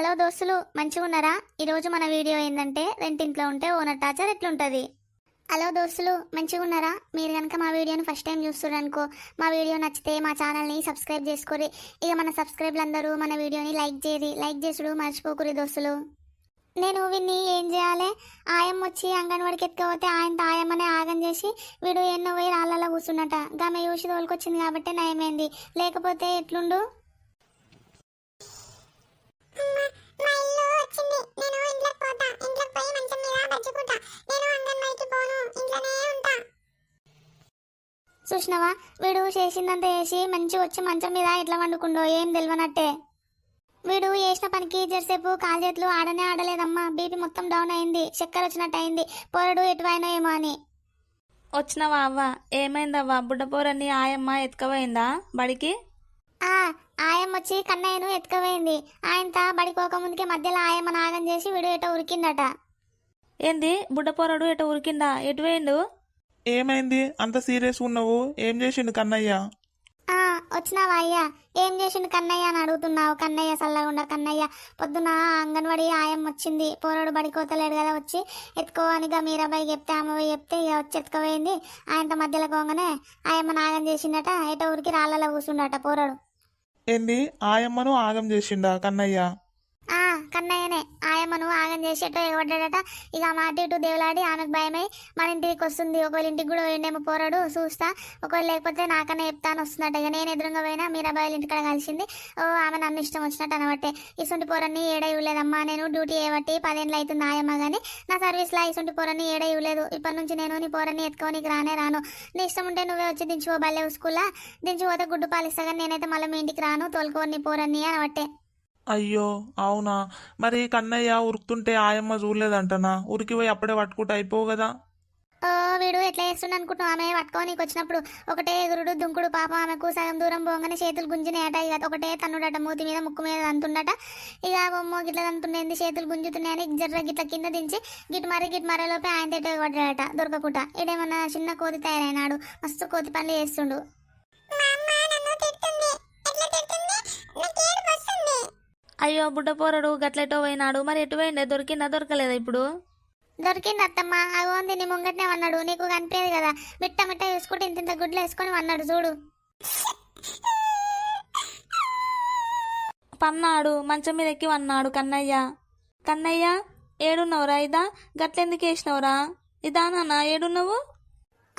Hello దోస్తులు మంచిగా ఉన్నారా? ఈరోజు మన వీడియో ఏంటంటే రెంటింట్లో ఉంటే ఓనర్ టార్చర్ ఎట్లుంటుంది? హలో దోస్తులు మంచిగా ఉన్నారా? మీరు కనుక మా వీడియోని ఫస్ట్ టైం చూస్తున్నారనుకో మా వీడియో నచ్చితే మా ఛానల్ని సబ్స్క్రైబ్ చేసుకోరి ఇక మన సబ్స్క్రైబ్లు అందరూ మన వీడియోని లైక్ చేయరి లైక్ చేసుడు మర్చిపోకురి దోస్తులు. నేను విన్ని ఏం చేయాలి? ఆయం వచ్చి అంగన్వాడికి ఎత్తుకపోతే ఆయన ఆయమ్మనే ఆగం చేసి వీడు ఎన్నో పోయి రాళ్ళలో కూర్చున్నట గామె చూసి తోలుకొచ్చింది కాబట్టి నయమైంది? లేకపోతే ఎట్లుండు? చూసినావా? వీడు చేసిందంతా చేసి మంచిగా వచ్చి మంచం మీద ఎట్లా వండుకుండో ఏం తెలియనట్టే వీడు చేసిన పనికి జరసేపు కాలు చేతులు ఆడనే ఆడలేదమ్మా. బీపీ మొత్తం డౌన్ అయింది. చక్కెర వచ్చినట్టు అయింది పొరడు ఎటువైనా ఏమో అని. వచ్చినావా అవ్వ? ఏమైందవ్వా? బుడ్డపోరని ఆయమ్మ ఎత్తుకపోయిందా బడికి? ఆ ఆయమ్మ వచ్చి కన్నయ్యను ఎత్తుకుపోయింది. ఆయనత బడికోక ముందుకే మధ్యలో ఆయమ్మ నాగం చేసి వీడు ఎటో ఉరికిందట. ఏంది? బుడ్డపోరడు ఎటు ఉరికిందా? ఎటు పోయిండు? ఏమైంది? అంత సీరియస్ ఉన్నావు. ఏం చేసిండు కన్నయ్య? ఆ వచ్చినావా అయ్యా? ఏం చేసిండు కన్నయ్య అని అడుగుతున్నావు? కన్నయ్య చల్లగుండ కన్నయ్య. పొద్దున అంగన్వాడి ఆయం వచ్చింది. పోరాడు బడికోతలేడు కదా వచ్చి ఎత్తుకో అని ఇక మీరాబాయి చెప్తే ఆమె పోయి చెప్తే ఇక వచ్చి ఎత్తుకుపోయింది. ఆయనతో మధ్యలో పోగానే ఆయమ్మ నాగం చేసిండట ఎటో ఊరికి రాళ్ళలో కూర్చుండట పోరాడు. ఏంది? ఆయమ్మను ఆగం చేసిండా కన్నయ్య? ఆ కన్నయ్యనే. ఆయమ్మను ఆగం చేసి ఎగబడ్డాడట. ఇక ఆమె అటు ఇటు దేవులాడి ఆమెకు భయమై మన ఇంటికి వస్తుంది. ఒకవేళ ఇంటికి కూడా పోయిండేమో పోరాడు చూస్తా. ఒకవేళ లేకపోతే నాకన్నా చెప్తాను వస్తున్నట్టు ఇక నేను ఎదురుగా పోయినా మీరాబాయిల ఇంటికాడ కలిసింది. ఓ ఆమె నన్ను ఇష్టం వచ్చినట్టు అనబట్టే. ఇసుంటి పోరని ఏడ ఇవ్వలేదమ్మా నేను డ్యూటీ చేయబట్టి పదేళ్ళు అవుతుంది ఆయమ్మ కానీ నా సర్వీస్లో ఇసుంటి పోరని ఏడ ఇవ్వలేదు. ఇప్పటి నుంచి నేను నీ పోరని ఎత్తుకోనికి రానే రాను. నీ ఇష్టం ఉంటే నువ్వే వచ్చి దించుకో బల్లే స్కూల్లో దించిపోతే గుడ్డు పాలిస్తా కానీ నేనైతే మళ్ళీ మీ ఇంటికి రాను. తోలుకోని పోరని అనబట్టే. అయ్యో అవునా? మరి కన్నయ్య ఉరుకుతుంటే ఆయమ్మ చూడలేదంటనా? ఉరికి పోయి అప్పుడే పట్టుకుంటే అయిపోవు కదా. ఓ వీడు ఎట్లా చేస్తుండ అనుకుంటున్నావు? ఆమె పట్టుకోనికి వచ్చినప్పుడు ఒకటే ఎగురుడు దుంకుడు పాప ఆమెకు సగం దూరం పోగానే చేతులు గుంజినాయట ఇక ఒకటే తన్నుడట మూతి మీద ముక్కు మీద అంతుండట ఇక బొమ్మ గిట్ల అంతుండేంది చేతులు గుంజుతున్నాయని జర్ర గిట్ల కింద దించి గిట్ మరీ గిట్ మరేలోపే ఆయన తిట్ట పడ్డాడట దొరకకుండా ఇడేమన్నా చిన్న కోతి తయారైనాడు మస్తు కోతి పనులు చేస్తుండు. అయ్యో బుడ్డపోరడు గట్లెటో పోయినాడు? మరి ఎటు పోయిండే? దొరికిందా దొరకలేదా ఇప్పుడు? దొరికింది అత్తమ్మ. అగోంది నీ ముంగట్నే అన్నాడు. నీకు కనిపించదు కదా. మిట్ట మిట్ట చూసుకుంటే ఇంత ఇంత గుడ్లు వేసుకొని అన్నాడు చూడు. పన్నాడు మంచం మీద ఎక్కి వన్నాడు కన్నయ్య. కన్నయ్య ఏడున్నవురా ఇదా? గట్లెందుకు వేసినవురా? ఇదా నాన్న ఏడున్నావు?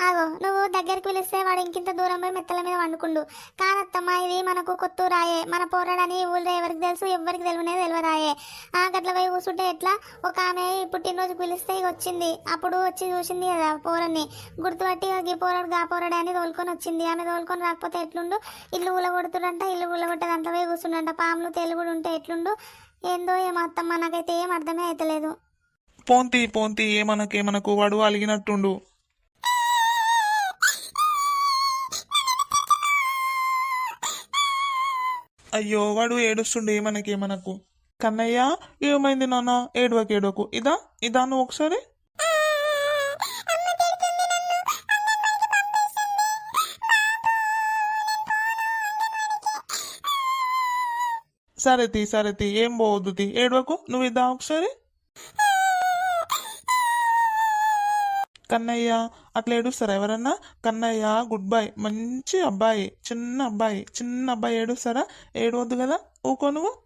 అగో నువ్వు దగ్గరికి పిలిస్తే వాడు ఇంకింత దూరం పోయి మెత్తల మీద వండుకుండు. కాదత్తమ్మా ఇది మనకు కొత్తూరాయే మన పోరాడని ఊళ్ళో ఎవరికి తెలుసు ఎవరికి తెలియనే తెలియరాయే ఆ గట్ల పోయి కూర్చుంటే ఎట్లా? ఒక ఆమె పుట్టినరోజు పిలిస్తే వచ్చింది. అప్పుడు వచ్చి చూసింది కదా పోరని గుర్తుపట్టి ఈ పోరాడు గా పోరాడు అని తోలుకొని వచ్చింది. ఆమె తోలుకొని రాకపోతే ఎట్లుండు? ఇల్లు ఊలగొడుతుండంట ఇల్లు ఊల కొట్టేది అంత పోయి కూర్చుండంట పాములు తెలుగుడు ఉంటే ఎట్లుండు? ఏందో ఏమో అత్తమ్మ నాకైతే ఏం అర్థమే అవుతలేదు పోంతి పోంతి ఏమనకేమనకు వాడు అలిగినట్టుండు. అయ్యో వాడు ఏడుస్తుండే మనకి ఏమనకేమనకు కన్నయ్య ఏమైంది నాన్న? ఏడవకు ఏడవకు. ఇదా? ఇదా నువ్వు ఒకసారి? సరే తీ సరే తీ. ఏం పోవద్దు తీ. ఏడవకు? నువ్వు ఇద్దా ఒకసారి? కన్నయ్య అట్లా ఏడుస్తారా ఎవరన్నా? కన్నయ్య గుడ్ బై మంచి అబ్బాయి. చిన్న అబ్బాయి. చిన్న అబ్బాయి ఏడుస్తారా? ఏడవద్దు కదా? ఊకో నువ్వు.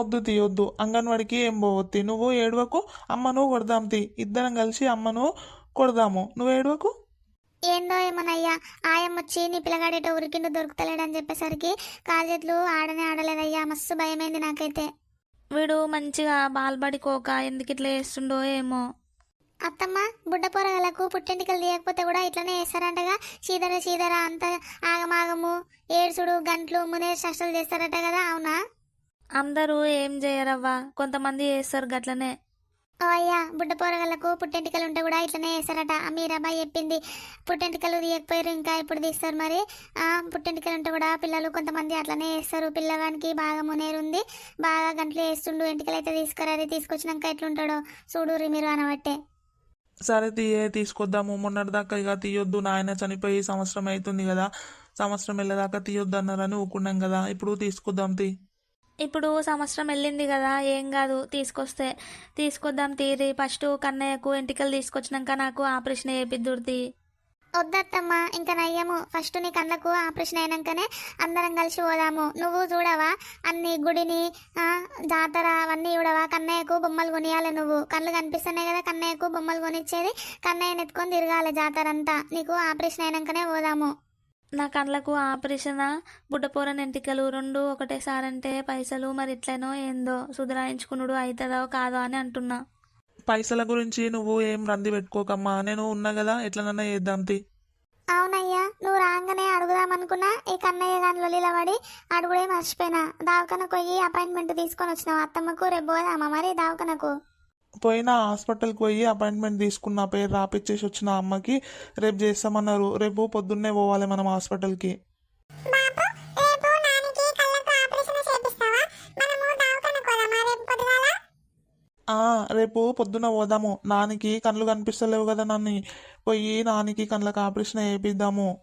వద్దు తీ వద్దు. అంగన్వాడికి ఏం పోవద్దు నువ్వు ఏడవకు. అమ్మను కొడదాం తీ. ఇద్దరం కలిసి అమ్మను కొడదాము. నువ్వు ఏడవకు. ఏందో ఏమోనయ్యా ఆయం వచ్చి నీ పిల్లగాడేటో ఉరికిండు దొరుకుతలేడని చెప్పేసరికి కాలు చేతులు ఆడనే ఆడలేదయ్యా మస్తు భయమైంది నాకైతే. వీడు మంచిగా బాల్బడికోక ఎందుకు ఇట్లా చేస్తుండో ఏమో. అత్తమ్మ బుడ్డ పొరగలకు పుట్టింటికలు తీయకపోతే కూడా ఇట్లనే వేస్తారంటగా చీదర చీదర అంత ఆగమాగము ఏడుసుడు గంటలు మునే శస్త్రాలు చేస్తారట కదా అవునా? అందరూ ఏం చేయరవ్వా కొంతమంది చేస్తారు గట్లనే. అయ్యా బుడ్డ పోరగాళ్ళకు పుట్టెంటికలు ఉంటే కూడా ఇట్లనే వేస్తారట మీరాబాయి చెప్పింది పుట్టెంటికలు తీయకపోయారు ఇంకా ఇప్పుడు తీస్తారు మరి. పుట్టెంటికలు ఉంటే కూడా పిల్లలు కొంతమంది అట్లనే వేస్తారు పిల్లగానికి బాగా మునేరుంది బాగా గంటలు వేస్తుండు ఎంటికలు అయితే తీసుకురారు తీసుకొచ్చినాక ఎట్లుంటాడో చూడుర్రి మీరు అనబట్టే. సరే తీయే తీసుకొద్దాము. మొన్నటిదాకా ఇక తీయొద్దు. నాయన చనిపోయి సంవత్సరం అవుతుంది కదా. సంవత్సరం వెళ్ళేదాకా తీయొద్దు అన్నారని ఊకున్నాం కదా. ఇప్పుడు తీసుకొద్దాం తీ. ఇప్పుడు సంవత్సరం వెళ్ళింది కదా ఏం కాదు తీసుకొస్తే తీసుకొద్దాం తీరి. ఫస్ట్ కన్నయ్యకు ఎంటికలు తీసుకొచ్చినాక నాకు ఆపరేషన్ చేపిద్దుర్తి వద్దత్తమ్మ ఇంకా నయ్యము. ఫస్ట్ నీ కళ్ళకు ఆపరేషన్ అయినాకనే అందరం కలిసి పోదాము. నువ్వు చూడవా? అన్ని గుడిని జాతర అవన్నీ చూడవా? కన్నయ్యకు బొమ్మలు కొనియాలి నువ్వు. కళ్ళు కనిపిస్తున్నాయి కదా కన్నయ్యకు బొమ్మలు కొనిచ్చేది. కన్నయ్యని ఎత్తుకొని తిరగాలి జాతర అంతా. నీకు ఆపరేషన్ అయినాకనే పోదాము. నా కళ్ళకు ఆపరేషన్? బుడ్డపోరని ఎంటికలు రెండు ఒకటేసారి అంటే పైసలు మరి ఇట్లనో ఏందో సుధరాయించుకునుడు అవుతుందో కాదో అని అంటున్నా. పైసల గురించి నువ్వు ఏం రంది పెట్టుకోకమ్మా నేను ఉన్నా కదా ఎట్లనన్నా చేద్దాం తీ. అవునయ్యా నువ్వు రాగానే అడుగుదామనుకున్నా ఈ కన్నయ్య గాని లొల్లిలో పడి అడుగుడే మర్చిపోయినా. దావకనకు పోయి అపాయింట్మెంట్ తీసుకొని వచ్చినావు అత్తమ్మకు రేపు పోదామా మరి దావకనకు? పోయిన హాస్పిటల్కి పోయి అపాయింట్మెంట్ తీసుకున్న పేరు రాపిచ్చేసి వచ్చిన అమ్మకి రేపు చేస్తామన్నారు. రేపు పొద్దున్నే పోవాలి మనం హాస్పిటల్కి. రేపు పొద్దున పోదాము. నానికి కళ్ళు కనిపిస్తలేవు కదా నన్ను. పోయి నానికి కళ్ళకి ఆపరేషన్ చేపిద్దాము.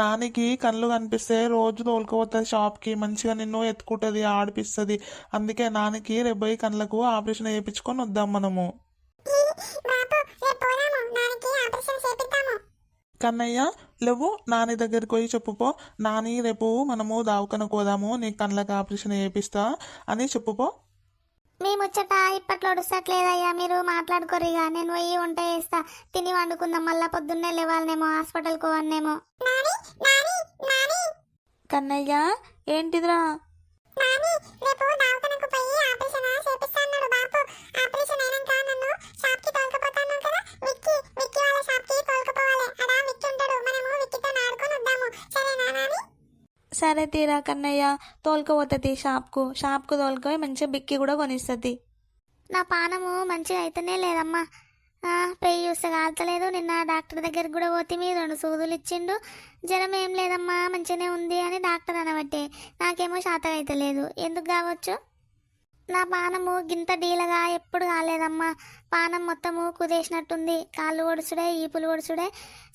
నానికి కళ్ళు కనిపిస్తే రోజు తోలుకుపోతుంది షాప్కి మంచిగా నిన్ను ఎత్తుకుంటుంది ఆడిపిస్తుంది. అందుకే నానికి రేపు కళ్ళకు ఆపరేషన్ చేయించుకొని వద్దాం మనము. కన్నయ్య లేవు నాని దగ్గరికి పోయి చెప్పుపో నాని రేపు మనము దావకన కోదాము నీ కళ్ళకి ఆపరేషన్ చేపిస్తా అని చెప్పుపో మీ ముచ్చట ఇప్పట్లో ఒడుస్తట్లేదయ్యా మీరు మాట్లాడుకోరిగా. నేను పోయి వంట చేస్తా. తిని వండుకుందాం. మళ్ళా పొద్దున్నే లేవాలనేమో. హాస్పిటల్కి పోవన్నేమో నాని నాని నాని. కన్నయ్య ఏంటిదిరా? సరేనా నాని? సరే తీరా కన్నయ్య తోలుకోపోతుంది షాప్కు. షాప్కు తోలుకొని మంచిగా బిక్కి కూడా కొనిస్తుంది. నా పానము మంచిగా అయితేనే లేదమ్మా. పెయ్యి చూస్తే కాల్తలేదు నిన్న డాక్టర్ దగ్గరికి కూడా పోతే మీ రెండు సూదులు ఇచ్చిండు. జ్వరం ఏం లేదమ్మా మంచిగానే ఉంది అని డాక్టర్ అనబట్టే. నాకేమో శాతం అయితే లేదు. ఎందుకు కావచ్చు? నా పానము గింత డీలగా ఎప్పుడు కాలేదమ్మా. పానం మొత్తము కుదేసినట్టుంది. కాళ్ళు ఒడుచుడే ఈపులు ఒడుచుడే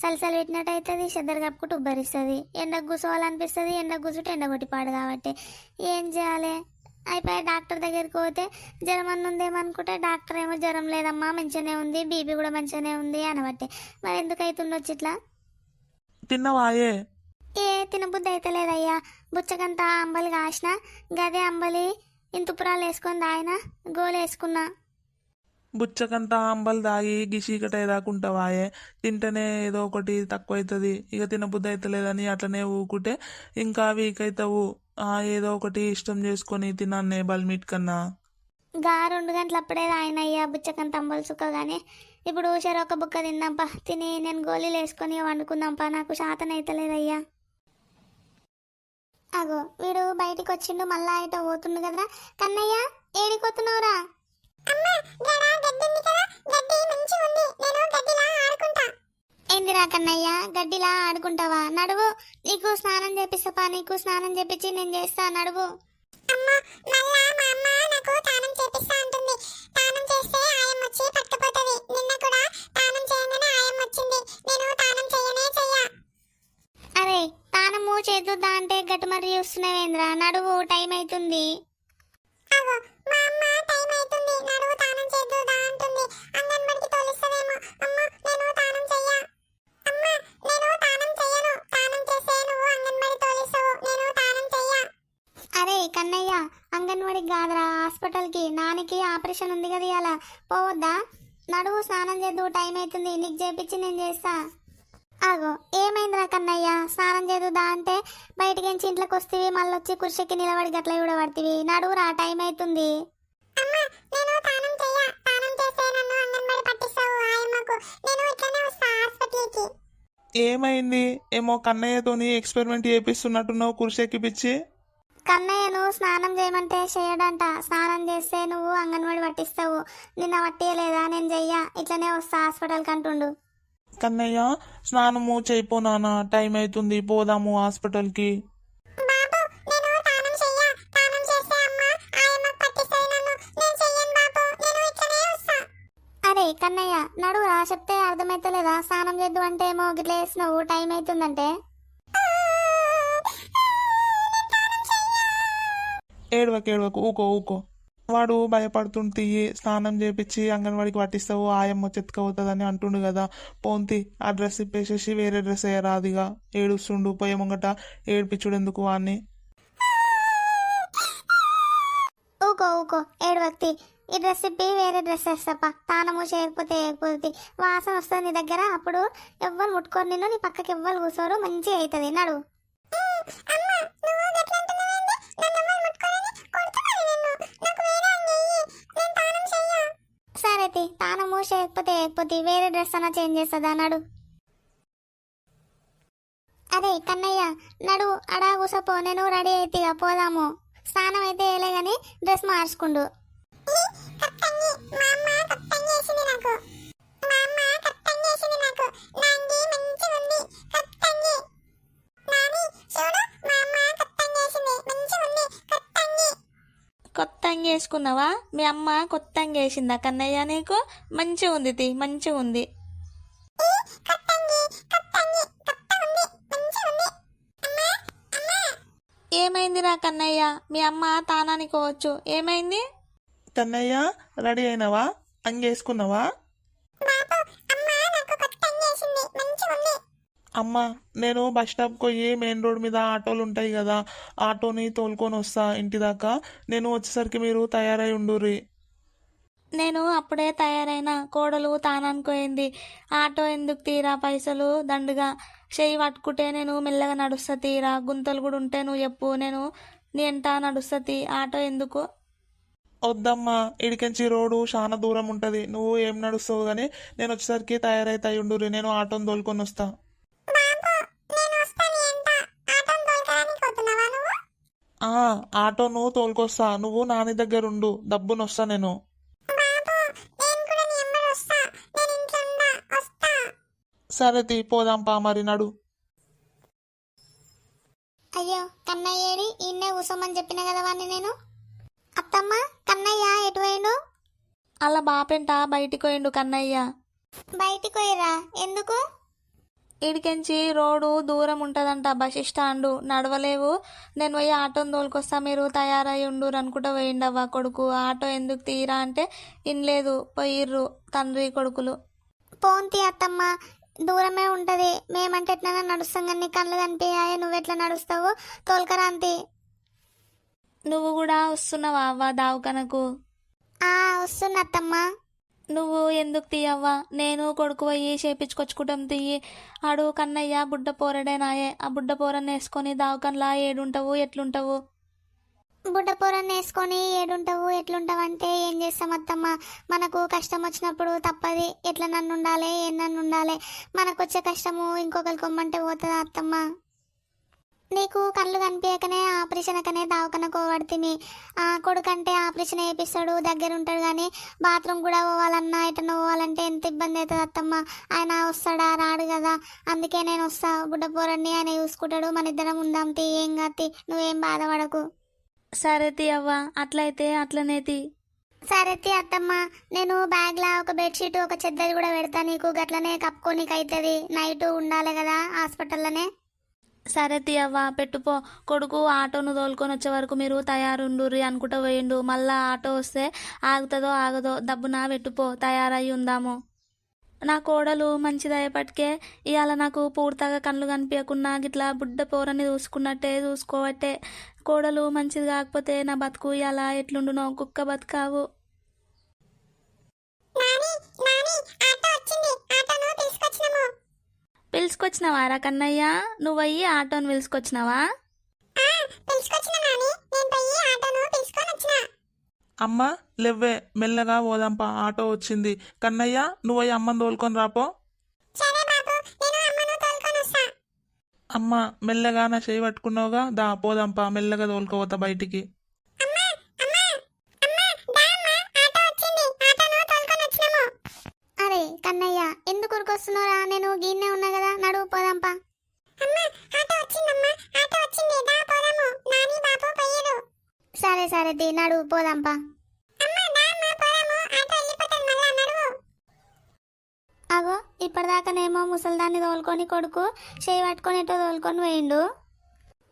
సలసలు పెట్టినట్టు అవుతుంది చెద్దరు కప్పుకుంటూ ఉబ్బరిస్తుంది. ఎండకు కూర్చోవాలనిపిస్తుంది ఎండకు కూర్చుంటే ఎండ కొట్టిపాడు కాబట్టి. ఏం చేయాలి? అయిపోయి డాక్టర్ దగ్గరికి పోతే జ్వరం అన్న ఉందేమనుకుంటే డాక్టర్ ఏమో జ్వరం లేదమ్మా మంచిగానే ఉంది బీపీ కూడా మంచిగానే ఉంది అనబట్టే. మరి ఎందుకు అవుతుండొచ్చు ఇట్లా? తిన్నవాయే. ఏ తినబుద్ధి అయితే లేదయ్యా. బుచ్చకంత అంబలి కాసిన గదే అంబలి ఇంతుపురాలు వేసుకొని దాయన గోలు వేసుకున్నా బుచ్చకంత అంబలు దాగి గిషీకట దాకుంటావాయే తింటేనే ఏదో ఒకటి తక్కువ అవుతుంది ఇక తినబుద్ధి అవుతలేదని అట్లనే ఊకుంటే ఇంకా వీక్ అవుతావు ఆ ఏదో ఒకటి ఇష్టం చేసుకొని తినాన్నే బల్మీట్ కన్నా. గా రెండు గంటల అప్పుడే రాయనయ్యా బుచ్చకంత అంబలు సుక్కగానే. ఇప్పుడు ఒక బుక్క తిందాంపా. తిని నేను గోళీలు వేసుకొని వండుకుందాంపా. నాకు శాతం అయితే అగో వీడు బయటికి వచ్చిండు మళ్ళా ఇట పోతుండు కదరా. కన్నయ్య ఏడికొత్తున్నావురా ఏందిరా కన్నయ్య? గడ్డిలా ఆడుకుంటావా? నడువు. నీకు స్నానం చేపిస్తాపా? నీకు స్నానం చేపించి నేను చేస్తా నడువు. అరే తానము చేద్దా అంటే గట్టుమరి చూస్తున్నావేంద్రా? నడువు టైం అవుతుంది. ఆపరేషన్ ఉంది కదా ఇలా పోవద్దా? నడువు స్నానం చేద్దు టైం అవుతుంది నీకు చేపించి నేను చేస్తా. ఆగో ఏమైందిరా కన్నయ్య? స్నానం చేద్దా అంటే బయటికి నుంచి ఇంట్లోకి వస్తేవి మళ్ళీ వచ్చి కుర్చీకి నిలబడి గట్ల కూడా పడుతుంది నడువురా టైం అవుతుంది అమ్మ నేను తానం చెయ్య తానం చేస్తే నన్ను అంగన్వాడి పట్టిస్తావు ఆయమ్మకు. నేను ఇట్లనే వస్తా హాస్పిటల్కి. ఏమైంది? ఏమో కన్నయ్యతోని ఎక్స్పెరిమెంట్ చేపిస్తున్నట్టున్నావు కుర్చెక్కిపిచ్చి కన్నయ్యను స్నానం చేయమంటే చేయడంట. స్నానం చేస్తే నువ్వు అంగన్వాడి పట్టిస్తావు. నిన్న పట్టియలేదా? నేను చెయ్యా. ఇట్లనే వస్తా హాస్పిటల్కి అంటుండు. కన్నయ్య స్నానము చేయిపో టైం అవుతుంది పోదాము హాస్పిటల్కి. అరే కన్నయ్య నడువురా చెప్తే అర్థమైతలేదా? స్నానం చేద్దు అంటే ఏమో గిట్ల వేసినావు టైం అవుతుందంటే ఏడవకు ఏడవకు ఊకో ఊకో. వాడు భయపడుతుంటే స్నానం చేపించి అంగన్వాడికి పట్టిస్తావు ఆయమ్మ చెత్తుకపోతుందని అంటుండు కదా. పోంతి ఆ డ్రెస్ ఇప్పేసేసి వేరే డ్రెస్ వేయరాదిగా ఏడుస్తుండు పోయే ముంగట ఏడిపించుడు ఎందుకు వాడిని ఊకో ఊకో ఏడు వ్యక్తి ఈ డ్రెస్ ఇప్పి వేరే డ్రెస్ వేస్తాపా. తానము చేయకపోతే వేయకపోతే వాసన వస్తుంది నీ దగ్గర అప్పుడు ఎవ్వరు ముట్టుకోరు నిన్ను నీ పక్కకి ఎవ్వరు కూర్చోరు మంచిగా అవుతుంది నడు. సరే అయితే తానము చేయకపోతే వేయకపోతే వేరే డ్రెస్ అన్నా చేంజ్ చేస్తుందా నడు? అరే కన్నయ్య నడు అడా కూసపో నేను రెడీ అయితే పోదాము. స్నానం అయితే వేయలే కానీ డ్రెస్ మార్చుకుండు. అంగి వేసుకున్నావా మీ అమ్మ కొత్త అంగి వేసిందా కన్నయ్య నీకు మంచిగా ఉంది తి మంచిగా ఉంది అమ్మా ఏమైందిరా కన్నయ్య? మీ అమ్మ తానానికి పోవచ్చు. ఏమైంది? కన్నయ్య రెడీ అయినావా? అంగేసుకున్నావా? అమ్మ నేను బస్ స్టాప్కి పోయి మెయిన్ రోడ్ మీద ఆటోలు ఉంటాయి కదా ఆటోని తోలుకొని వస్తా ఇంటి దాకా. నేను వచ్చేసరికి మీరు తయారై ఉండుర్రి. నేను అప్పుడే తయారైన కోడలు తానానికి పోయింది. ఆటో ఎందుకు తీరా పైసలు దండుగా? చెయ్యి పట్టుకుంటే నేను మెల్లగా నడుస్తా తీరా? గుంతలు కూడా ఉంటే నువ్వు చెప్పు నేను నీ ఎంట నడుస్తా తీ. ఆటో ఎందుకు? వద్దమ్మా ఇడికెంచి రోడ్డు చాలా దూరం ఉంటుంది. నువ్వు ఏం నడుస్తావు కానీ నేను వచ్చేసరికి తయారైతాయి ఉండుర్రి. నేను ఆటోని తోలుకొని వస్తాను ఎంట ఆటం తోలుకోడానికి పోతున్నావా నువ్వు ఆ ఆటోను తోలుకొస్తా. నువ్వు నాని దగ్గర ఉండు డబ్బును వస్తా నేను. బాబు నేను కూడా నీ అమ్మడు వస్తా నేను ఇంట్లో ఉండా వస్తా సరే తీ పోదాంపా మరి నడు. అయ్యో కన్నయ్య ఏడి ఈయన్నే కూసోమని చెప్పిన కదా వాడిని నేను? అత్తమ్మ కన్నయ్య ఎటు పోయిండు? అలా బాపెంట బయటికి పోయిండు కన్నయ్య. బయటికి పోయిరా ఎందుకు? ఇడికెంచి రోడ్డు దూరం ఉంటుందంట. బస్ స్టాండు నడవలేవు. నేను పోయి ఆటోని తోలుకొస్తా. మీరు తయారై ఉండురు అనుకుంటా పోయిండవ్వ కొడుకు. ఆటో ఎందుకు తీరా అంటే ఇన్లేదు. పోయిర్రు తండ్రి కొడుకులు. పోంతి అత్తమ్మ. దూరమే ఉంటది. మేమంటే ఎట్లా నడుస్తాం కానీ కళ్ళు కనిపించాయి నువ్వెట్లా నడుస్తావు? తోలుకరాంతి నువ్వు కూడా వస్తున్నావా అవ్వ దావకనకు? ఆ వస్తున్నా అత్తమ్మ. నువ్వు ఎందుకు తీయవ్వా? నేను కొడుకు పోయి చేపించుకొచ్చుకుంటాం తీయి. ఆడు కన్నయ్య బుడ్డ పోరడేనాయే ఆ బుడ్డ పోరని వేసుకొని దావకన్లా ఏడుంటావు ఎట్లుంటావు? బుడ్డ పోరని వేసుకొని ఏడుంటావు ఎట్లుంటావు అంటే ఏం చేస్తాం అత్తమ్మ? మనకు కష్టం వచ్చినప్పుడు తప్పది. ఎట్లా నన్ను ఉండాలి ఏ నన్ను ఉండాలి మనకు వచ్చే కష్టము ఇంకొకరికి కొమ్మంటే పోతుందా అత్తమ్మ? నీకు కళ్ళు కనిపించకనే ఆపరేషన్ కనే దావకన కోవడుతుంది ఆ కొడుకంటే ఆపరేషన్ వేపిస్తాడు దగ్గర ఉంటాడు కానీ బాత్రూమ్ కూడా పోవాలన్నా ఎటన్నా పోవాలంటే ఎంత ఇబ్బంది అవుతుంది అత్తమ్మ. ఆయన వస్తాడా? రాడు కదా. అందుకే నేను వస్తా. బుడ్డ పోరన్ని ఆయన చూసుకుంటాడు. మన ఇద్దరం ఉందాం తీ. ఏం కాతి నువ్వేం బాధపడకు. సరే తీయవ్వ అట్లయితే అట్లనే తీ. సరే తీ అత్తమ్మ. నేను బ్యాగ్లా ఒక బెడ్షీట్ ఒక చెద్దరి కూడా పెడతా. నీకు గట్లనే కప్పుకోనికి అవుతుంది నైట్ ఉండాలి కదా హాస్పిటల్లోనే. సరే తీయవ్వ పెట్టుపో. కొడుకు ఆటోను తోలుకొని వచ్చే వరకు మీరు తయారుండుర్రి అనుకుంటూ పోయిండు. మళ్ళా ఆటో వస్తే ఆగుతుందో ఆగదో దబ్బున పెట్టుపో తయారై ఉందాము. నా కోడలు మంచిదయ్యేపటికే ఇవాళ నాకు పూర్తిగా కళ్ళు కనిపించకుండా గిట్లా బుడ్డ పోరని చూసుకున్నట్టే చూసుకోవట్టే. కోడలు మంచిది కాకపోతే నా బతుకు ఇలా ఎట్లుండునో కుక్క బతుకావు నాని నాని ఆటో వచ్చింది. ఆటోను తీసుకొచ్చినాము. పిలుచుకొచ్చినావారా కన్నయ్య? నువ్వయ్యి ఆటోని పిలుచుకొచ్చినావా? ఆ పిలుచుకొచ్చిన నాని. నేను పోయి ఆటోను తీసుకొని వచ్చిన. అమ్మ లెవ్వే. మెల్లగా పోదాంపా. ఆటో వచ్చింది. కన్నయ్య నువ్వు అయ్యి అమ్మని తోలుకొని రాపో. సరే బాబు నేను అమ్మను తోలుకొని వస్తా. అమ్మ మెల్లగా నా చేయి పట్టుకున్నావుగా? దా పోదాంపా. మెల్లగా తోలుకోవతా బయటికి. అమ్మా అమ్మా అమ్మా దా అమ్మా. ఆటో వచ్చింది. ఆటోను తోలుకొని వచ్చినాము. అరే కన్నయ్య ఎందుకు ఉరికొస్తున్నారా నేను గీన్నే పోదాంపా సరే సరే పోదాంపా దా మళ్ళా నడువు. అగో ఇప్పటిదాకానేమో ముసలిదాన్ని తోలుకొని కొడుకు చేయి పట్టుకొని ఎటో తోలుకొని పోయిండు.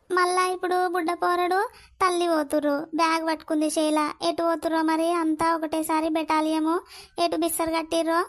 మళ్ళా ఇప్పుడు బుడ్డ పోరడు తల్లి పోతురు బ్యాగ్ పట్టుకుంది చేయిలా ఎటు పోతురో మరి అంతా ఒకటేసారి బెటాలియము. ఎటు బిස්සరు కట్టిర్రో?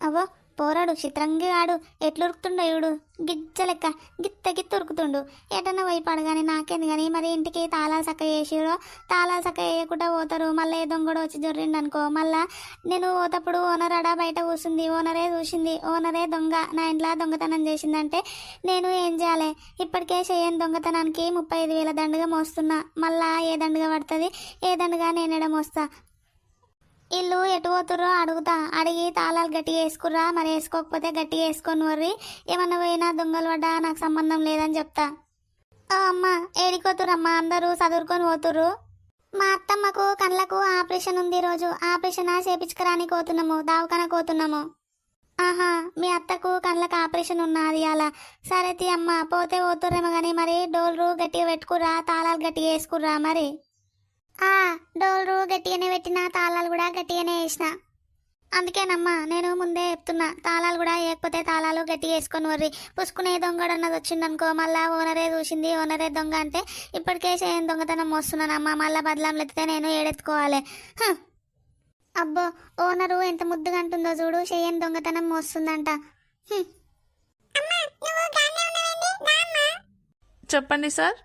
అవో పోరాడు చిత్రంగి ఆడు ఎట్లురుకుతుండో ఇడు గిజ్జ లెక్క గిత్త గిత్త ఉరుకుతుండు. ఎటన్నా పోయి కానీ నాకేంది కానీ మరి ఇంటికి తాళాలు చక్క చేసిరో తాళాలు చక్క వేయకుండా పోతారు. మళ్ళీ ఏ దొంగడు వచ్చి జొర్రిండు అనుకో మళ్ళా నేను పోతప్పుడు ఓనర్ అడా బయట కూర్చుంది ఓనరే చూసింది. ఓనరే దొంగ. నా ఇంట్లో దొంగతనం చేసిందంటే నేను ఏం చేయాలి? ఇప్పటికే చేయని దొంగతనానికి ముప్పై ఐదు వేల దండగా మోస్తున్నా. మళ్ళా ఏ దండగా పడుతుంది? ఏ దండగా నేనేడ మోస్తా? ఇల్లు ఎటు పోతుర్రో అడుగుతా. అడిగి తాళాలు గట్టిగా వేసుకుర్రా మరి వేసుకోకపోతే గట్టిగా వేసుకొని వర్రి ఏమన్నా పోయినా దొంగలు పడ్డా నాకు సంబంధం లేదని చెప్తా. ఓ అమ్మ ఏడికోతురమ్మా అందరూ చదువుకొని పోతుర్రు. మా అత్తమ్మకు కళ్ళకు ఆపరేషన్ ఉంది రోజు ఆపరేషన్ చేపించుకురాని పోతున్నాము దావకానకు పోతున్నాము ఆహా మీ అత్తకు కళ్ళకు ఆపరేషన్ ఉన్నది అలా. సరే తీ అమ్మ పోతే పోతుర్రేమో కానీ మరి డోర్లు గట్టిగా పెట్టుకుర్రా తాళాలు గట్టిగా వేసుకుర్రా మరి. ఆ డోలు గట్టిగానే పెట్టిన తాళాలు కూడా గట్టిగానే వేసిన. అందుకేనమ్మా నేను ముందే చెప్తున్నా తాళాలు కూడా వేయకపోతే తాళాలు గట్టిగా వేసుకొని వర్రి పుసుకునే దొంగడు అన్నది వచ్చిందనుకో మళ్ళా ఓనరే చూసింది ఓనరే దొంగ అంటే ఇప్పటికే చేయని దొంగతనం వస్తున్నానమ్మా. మళ్ళా బదలాంలు ఎత్తితే నేను ఏడెత్తుకోవాలి. అబ్బో ఓనరు ఎంత ముద్దుగా అంటుందో చూడు చేయని దొంగతనం మోస్తుందంట చెప్పండి సార్.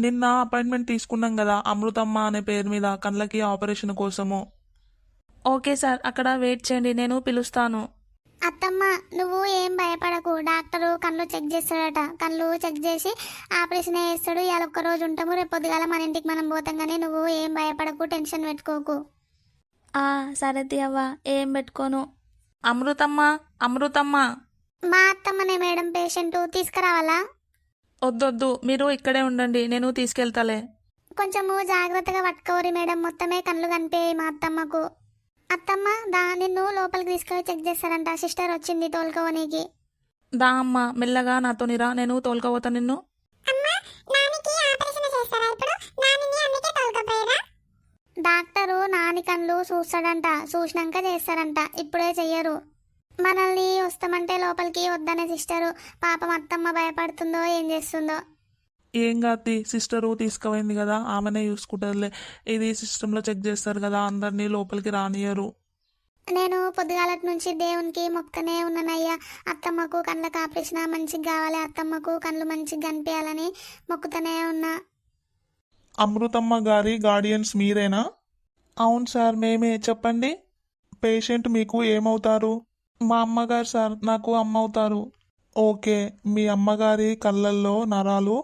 నిన్న అపాయింట్మెంట్ తీసుకున్నాం కదా అమృతమ్మ అనే పేరు మీద కళ్ళకి ఆపరేషన్ కోసము. ఓకే సార్ అక్కడ వెయిట్ చేయండి నేను పిలుస్తాను. అత్తమ్మ నువ్వు ఏం భయపడకు. డాక్టరు కళ్ళు చెక్ చేస్తాడట. కళ్ళు చెక్ చేసి ఆపరేషన్ చేస్తాడు. ఇవాళ ఒక్క రోజు ఉంటాము. రేపు పొద్దుగాల మన ఇంటికి మనం పోతాం కానీ నువ్వు ఏం భయపడకు టెన్షన్ పెట్టుకోకు. ఆ సరే తీయవ్వ ఏం పెట్టుకోను? అమృతమ్మ అమృతమ్మ. మా అత్తమ్మనే మేడం పేషెంట్ తీసుకురావాలా? వద్దొద్దు. మీరు ఇక్కడే ఉండండి. నేను తీసుకెళ్తాలే. కొంచెము జాగ్రత్తగా పట్టుకోరి మేడం. మొత్తమే కళ్ళు కనిపించాయి మా అత్తమ్మకు. అత్తమ్మ దా నిన్ను లోపలికి తీసుకొని చెక్ చేస్తారంట. సిస్టర్ వచ్చింది తోలుకోవనీకి దా అమ్మ మెల్లగా నాతోనిరా నేను తోలుకపోతా నిన్ను. డాక్టరు నాని కళ్ళు చూస్తాడంట. చూసినాక చేస్తారంట. ఇప్పుడే చెయ్యరు. మనల్ని వస్తామంటే లోపలికి వద్దనే సిస్టరు. పాపం అత్తమ్మ భయపడుతుందో ఏం చేస్తుందో. ఏం కాదు సిస్టరు తీసుకుపోయింది కదా ఆమెనే చూసుకుంటారులే ఇది సిస్టంలో చెక్ చేస్తారు కదా అందరినీ లోపలికి రానియరు. నేను పొద్దుగాలటి నుంచి దేవునికి మొక్కనే ఉన్నానయ్యా అత్తమ్మకు కళ్ళకు ఆపరేషన్ మంచిగా కావాలి అత్తమ్మకు కళ్ళు మంచిగా కనిపించాలని మొక్కుతూనే ఉన్నా. అమృతమ్మ గారి గార్డియన్స్ మీరేనా? అవును సార్ మేమే. చెప్పండి. పేషెంట్ మీకు ఏమవుతారు? మా అమ్మగారు సార్ నాకు అమ్మ అవుతారు. ఓకే మీ అమ్మగారి కళ్ళల్లో నరాలు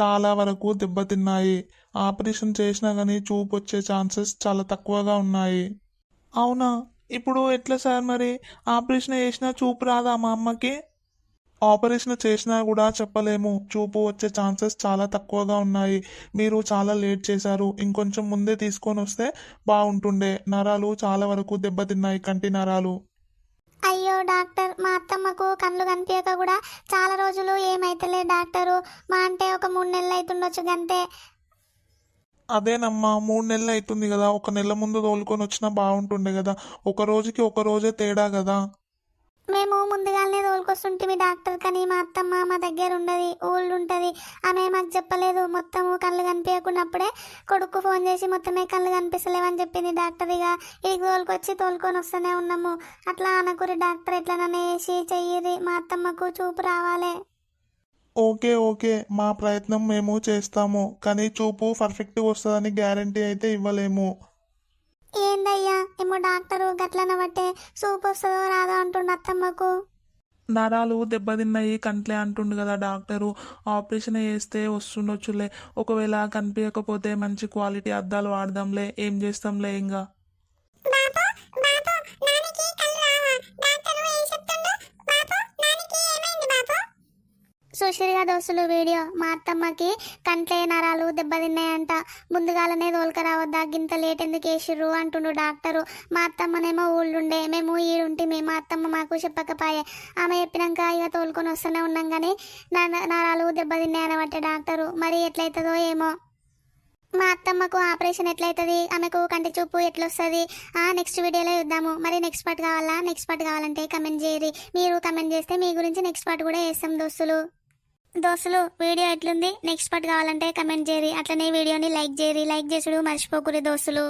చాలా వరకు దెబ్బతిన్నాయి. ఆపరేషన్ చేసినా కానీ చూపు వచ్చే ఛాన్సెస్ చాలా తక్కువగా ఉన్నాయి. అవునా? ఇప్పుడు ఎట్లా సార్ మరి? ఆపరేషన్ చేసినా చూపు రాదా మా అమ్మకి? ఆపరేషన్ చేసినా కూడా చెప్పలేము. చూపు వచ్చే ఛాన్సెస్ చాలా తక్కువగా ఉన్నాయి. మీరు చాలా లేట్ చేశారు. ఇంకొంచెం ముందే తీసుకొని వస్తే బాగుంటుండే. నరాలు చాలా వరకు దెబ్బతిన్నాయి కంటి నరాలు. అయ్యో డాక్టర్ మా అత్తమ్మకు కళ్ళు కనిపించక కూడా చాలా రోజులు ఏమైతలే డాక్టరు. మా అంటే ఒక మూడు నెలలు అవుతుండొచ్చు గంతే. అదేనమ్మా మూడు నెలలు అవుతుంది కదా. ఒక నెల ముందు తోలుకొని వచ్చినా బాగుంటుండే కదా. ఒక రోజుకి ఒక రోజే తేడా కదా. మేము ముందుగానే తోలుకొస్తుంటే డాక్టర్ కానీ మా అత్తమ్మ మా దగ్గర ఉండదు ఊళ్ళు ఉంటుంది. ఆమె మాకు చెప్పలేదు. మొత్తము కళ్ళు కనిపించకున్నప్పుడే కొడుకు ఫోన్ చేసి మొత్తమే కళ్ళు కనిపిస్తలేవని చెప్పింది డాక్టర్. ఇక ఇది తోలుకొచ్చి తోలుకొని వస్తూనే ఉన్నాము. అట్లా అనకురి డాక్టర్ ఎట్లననే వేసి చెయ్యిరి మా అత్తమ్మకు చూపు రావాలి. Okay okay. మా ప్రయత్నం మేము చేస్తాము. కానీ చూపు పర్ఫెక్ట్గా వస్తుందని గ్యారంటీ అయితే ఇవ్వలేము. ఏందయ్యా? ఏమో డాక్టరు గట్లన బట్టే చూపు వస్తుందో రాదో అంటుండు అత్తమ్మకు. నరాలు దెబ్బతిన్నాయి కంట్లే అంటుండు కదా డాక్టరు. ఆపరేషన్ చేస్తే వస్తుండొచ్చులే. ఒకవేళ కనిపించకపోతే మంచి క్వాలిటీ అద్దాలు వాడదాంలే. ఏం చేస్తాంలే ఇంకా సుశీర్గా దోస్తులు వీడియో మా అత్తమ్మకి కంట్లే నరాలు దెబ్బతిన్నాయంట. ముందుగాలనే తోలుకరావద్దా గింత లేట్ ఎందుకు వేసిర్రు అంటుండు డాక్టరు. మా అత్తమ్మనేమో ఊళ్ళుండే మేము ఈడుంటిమి మా అత్తమ్మ మాకు చెప్పకపోయే. ఆమె చెప్పినాక ఇక తోలుకొని వస్తూనే ఉన్నాం కానీ నరాలు దెబ్బతిన్నాయనమాట డాక్టరు. మరి ఎట్లయితుందో ఏమో. మా అత్తమ్మకు ఆపరేషన్ ఎట్లయితుంది? ఆమెకు కంటి చూపు ఎట్లొస్తుంది? నెక్స్ట్ వీడియోలో చూద్దాము. మరి నెక్స్ట్ పార్ట్ కావాలా? నెక్స్ట్ పార్ట్ కావాలంటే కమెంట్ చేయరి మీరు కమెంట్ చేస్తే మీ గురించి నెక్స్ట్ పార్ట్ కూడా వేస్తాం దోస్తులు. దోస్తులు వీడియో ఎట్లుంది? నెక్స్ట్ పార్ట్ కావాలంటే కమెంట్ చేయరి అట్లనే వీడియోని లైక్ చేయరి లైక్ చేసుడు మర్చిపోకురి దోస్తులు.